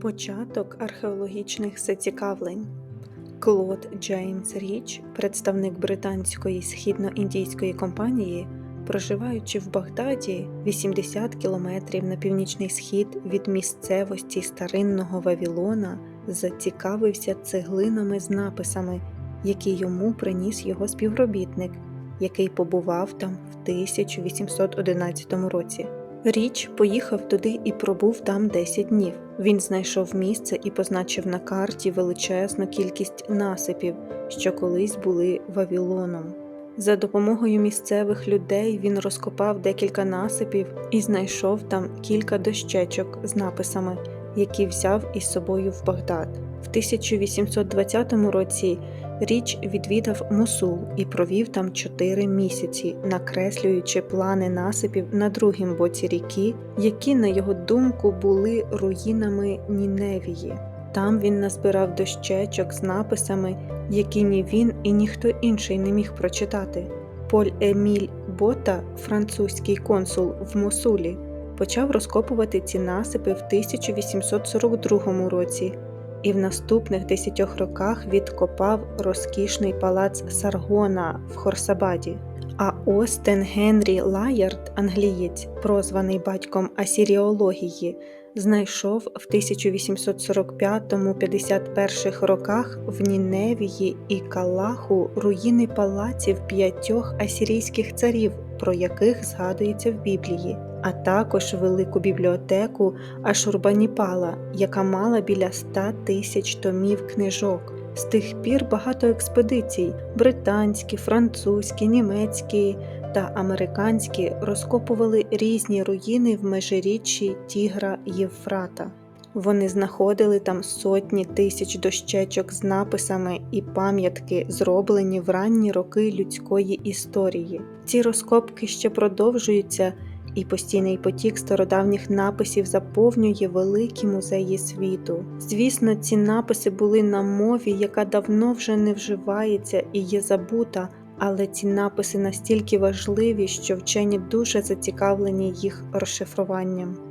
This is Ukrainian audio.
Початок археологічних зацікавлень. Клод Джеймс Річ, представник британської східно-індійської компанії, проживаючи в Багдаді 80 кілометрів на північний схід від місцевості старинного Вавілона, зацікавився цеглинами з написами, які йому приніс його співробітник, який побував там в 1811 році. Річ поїхав туди і пробув там 10 днів. Він знайшов місце і позначив на карті величезну кількість насипів, що колись були Вавілоном. За допомогою місцевих людей він розкопав декілька насипів і знайшов там кілька дощечок з написами, які взяв із собою в Багдад. В 1820 році Річ відвідав Мусул і провів там чотири місяці, накреслюючи плани насипів на другім боці ріки, які, на його думку, були руїнами Ніневії. Там він назбирав дощечок з написами, які ні він і ніхто інший не міг прочитати. Поль Еміль Бота, французький консул в Мосулі, почав розкопувати ці насипи в 1842 році і в наступних десятьох роках відкопав розкішний палац Саргона в Хорсабаді. А Остен Генрі Лаярд, англієць, прозваний батьком асіріології, знайшов в 1845-51 роках в Ніневії і Калаху руїни палаців п'ятьох асірійських царів, про яких згадується в Біблії, а також велику бібліотеку Ашурбаніпала, яка мала біля 100 тисяч томів книжок. З тих пір багато експедицій британські, французькі, німецькі та американські розкопували різні руїни в межиріччі Тігра Євфрата. Вони знаходили там сотні тисяч дощечок з написами і пам'ятки, зроблені в ранні роки людської історії. Ці розкопки ще продовжуються, і постійний потік стародавніх написів заповнює великі музеї світу. Звісно, ці написи були на мові, яка давно вже не вживається і є забута. Але ці написи настільки важливі, що вчені дуже зацікавлені їх розшифруванням.